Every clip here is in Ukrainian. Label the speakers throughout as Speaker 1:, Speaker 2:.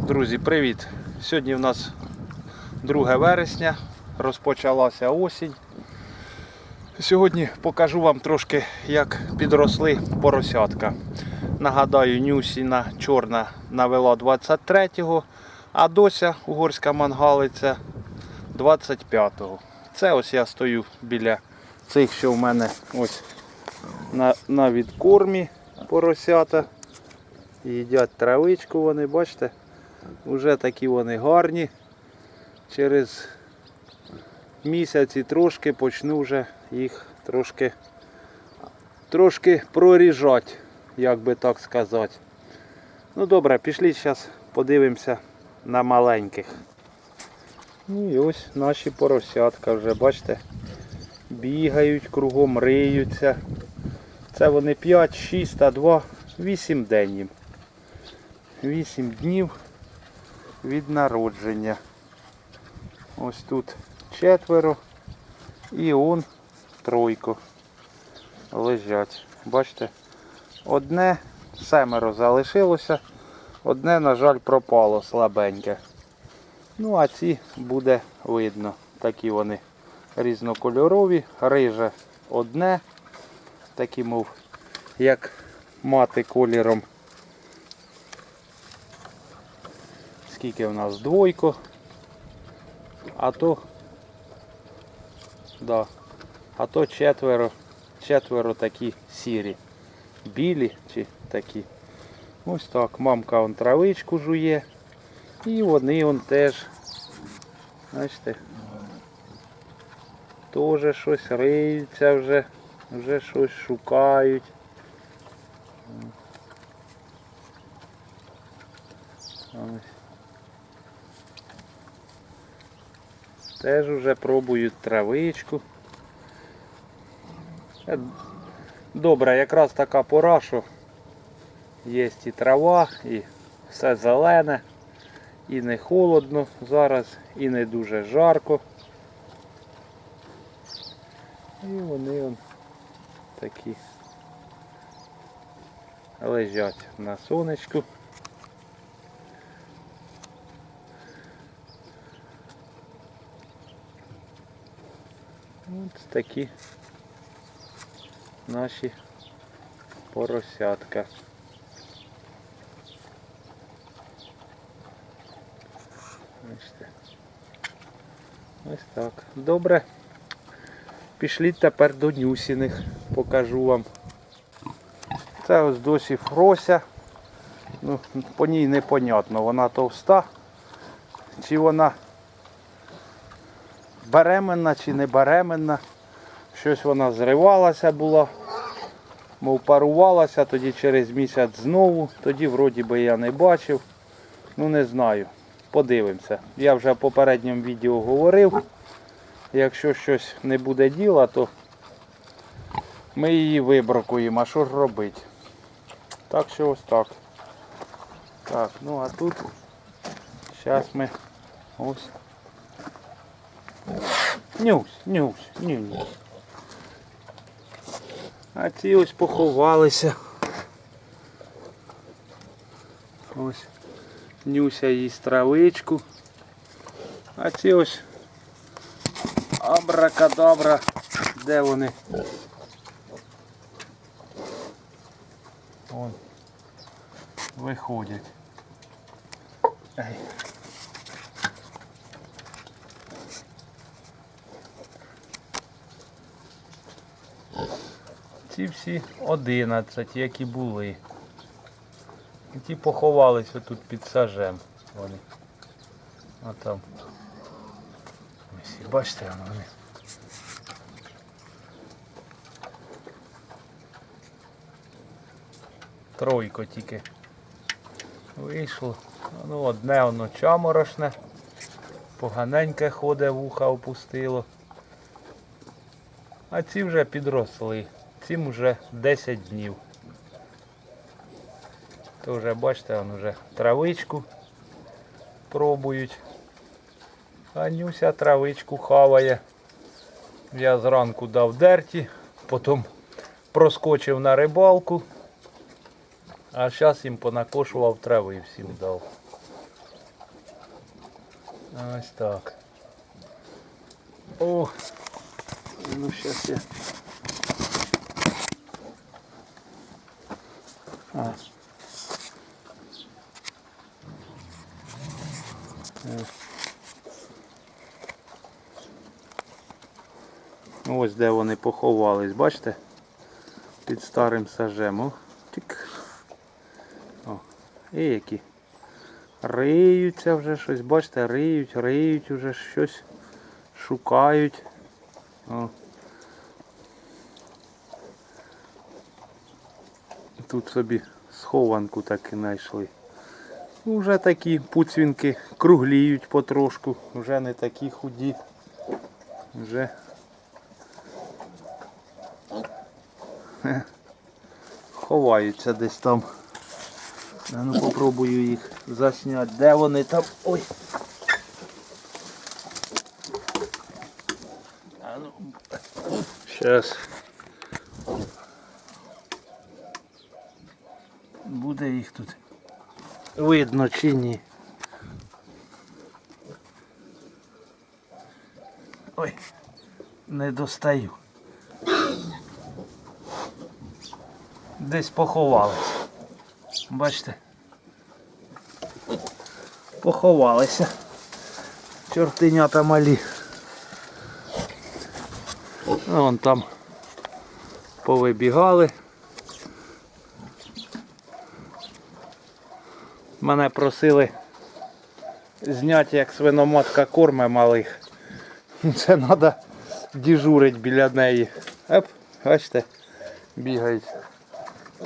Speaker 1: Друзі, привіт! Сьогодні в нас 2 вересня, розпочалася осінь. Сьогодні покажу вам трошки, як підросли поросятка. Нагадаю, Нюсіна чорна навела 23-го, а Дося угорська мангалиця 25-го. Це ось я стою біля цих, що в мене ось на, на відкормі поросята. Їдять травичку вони, бачите? Уже такі вони гарні. Через місяць і трошки почну вже їх трошки, трошки проріжати, як би так сказати. Ну добре, пішли зараз подивимося на маленьких. Ну і ось наші поросятка вже, бачите, бігають, кругом риються. Це вони 5, 6, а 2, 8 день їм. 8 днів від народження. Ось тут четверо і он тройко лежать. Бачите, одне семеро залишилося, одне, на жаль, пропало слабеньке. Ну, а ці буде видно. Такі вони різнокольорові, риже одне, такі, мов, як мати кольором скільки в нас двойко, а то да, а то четверо, четверо такі сірі, білі чи такі. Ось так, мамка он травичку жує. І вони он теж, бачите, теж щось риються вже, вже щось шукають. Ось. Теж вже пробують травичку. Добре, якраз така пора, що є і трава, і все зелене, і не холодно зараз, і не дуже жарко. І вони он такі лежать на сонечку. Ось такі наші поросятка. Бачите. Ось так. Добре. Пішліть тепер до Нюсіних. Покажу вам. Це ось досі Фрося. Ну, по ній непонятно, вона товста. Чи вона беременна чи не беременна. Щось вона зривалася була, мов парувалася, тоді через місяць знову. Тоді вроді би я не бачив. Ну не знаю. Подивимося. Я вже в попередньому відео говорив. Якщо щось не буде діла, то ми її вибракуємо. А що ж робити? Так що ось так. Так, ну а тут зараз ми ось. Нюсь, нюсь, нюсь. А ці ось поховалися. Ось нюся їсть травичку. А ці ось абракадабра. Де вони? Вон. Виходять. Ай. Ці всі 11, як і були. І ті поховалися тут під сажем. Вони. А там. Ось, бачите вони. Тройко тільки вийшло. Ну, одне воно чаморошне. Поганеньке ходить, вуха опустило. А ці вже підросли. Цим вже 10 днів. То вже бачите, вон вже травичку пробують. А Нюся травичку хаває. Я зранку дав дерті, потім проскочив на рибалку, а зараз їм понакошував трави всім дав. Ось так. О! Ну щас я. А. Ну, Ось де вони поховались, бачите? Під старим сажем. О, тик. О, і які. Риються вже щось, бачите, риють, риють вже щось, шукають. О. Тут собі схованку таки знайшли. Уже такі пуцвінки кругліють потрошку, вже не такі худі. Вже ховаються десь там. А ну попробую їх засняти. Де вони там? Ой. А ну. Щас. Буде їх тут. Видно чи ні. Ой, не достаю. Десь поховались. Бачите? Поховалися. Чортинята малі. Вон там повибігали. Мене просили зняти, як свиноматка корме малих. Це треба дежурити біля неї. Оп, бачите, бігають.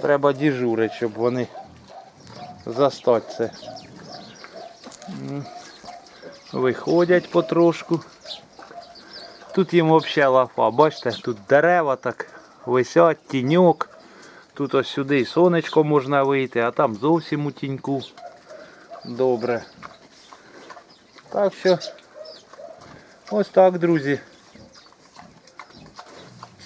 Speaker 1: Треба дежурити, щоб вони застать це. Виходять потрошку. Тут їм взагалі лафа. Бачите, тут дерева так висять, тіньок. Тут ось сюди і сонечко можна вийти, а там зовсім у тіньку. Добре. Так що ось так, друзі.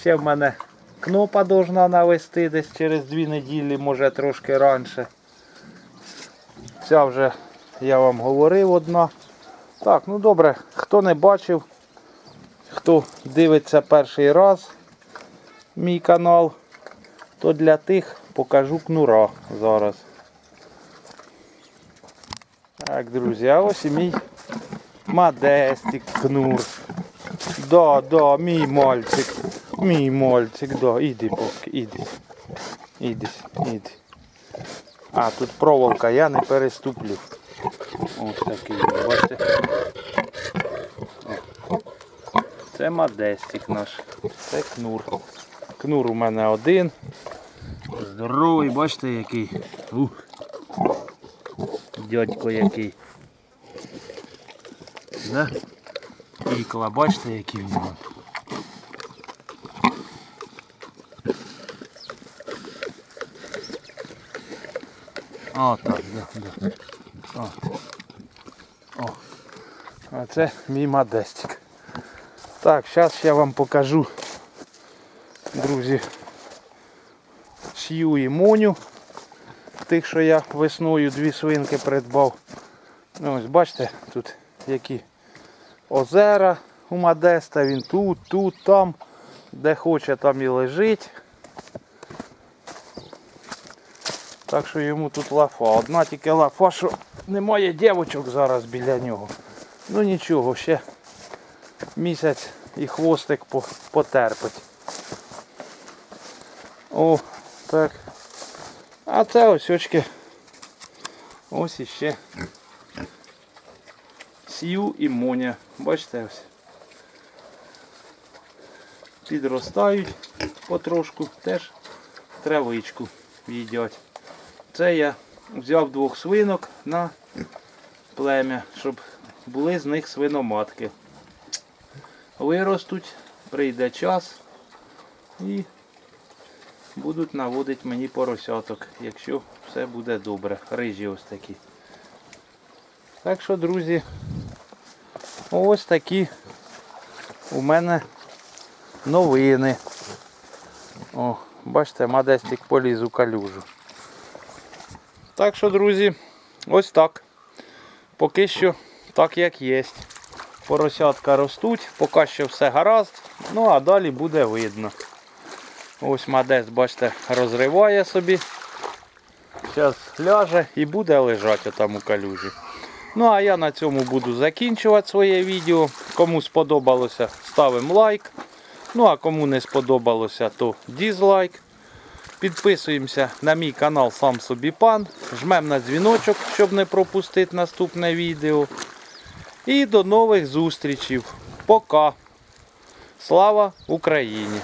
Speaker 1: Ще в мене кнопа должна навести десь через дві неділі, може трошки раніше. Ця вже я вам говорив одна. Так, ну добре, хто не бачив, хто дивиться перший раз мій канал, то для тих покажу кнура зараз. Так, друзі, а ось і мій модестик кнур. Да, да, мій мальчик. Мій мальчик, да. Іди, поки, іди. Іди, іди. А, тут проволока, я не переступлю. Ось такий, бачите. Це модестик наш. Це кнур. Кнур у мене один. Здоровий, бачите який. Ух. Дядько який. Да? Ікла, бачите, які в нього. О, так, да, да. О. О. А це мій модестик. Так, зараз я вам покажу, друзі, шью і моню. Тих, що я весною дві свинки придбав. Ну, ось бачите, тут які озера у Модеста, він тут, тут, там, де хоче, там і лежить. Так що йому тут лафа. Одна тільки лафа, що немає дівочок зараз біля нього. Ну нічого, ще місяць і хвостик потерпить. О, так. А це ось очки. Ось іще. Сію і моня. Бачите ось. Підростають потрошку, теж травичку їдять. Це я взяв двох свинок на плем'я, щоб були з них свиноматки. Виростуть, прийде час і будуть наводити мені поросяток, якщо все буде добре. Рижі ось такі. Так що, друзі, ось такі у мене новини. О, бачите, модестик поліз у калюжу. Так що, друзі, ось так. Поки що так як є. Поросятка ростуть, поки що все гаразд, ну а далі буде видно. Ось Мадес, бачите, розриває собі. Зараз ляже і буде лежати там у калюжі. Ну а я на цьому буду закінчувати своє відео. Кому сподобалося, ставимо лайк. Ну а кому не сподобалося, то дізлайк. Підписуємося на мій канал Сам Собі Пан. Жмемо на дзвіночок, щоб не пропустити наступне відео. І до нових зустрічей. Пока. Слава Україні!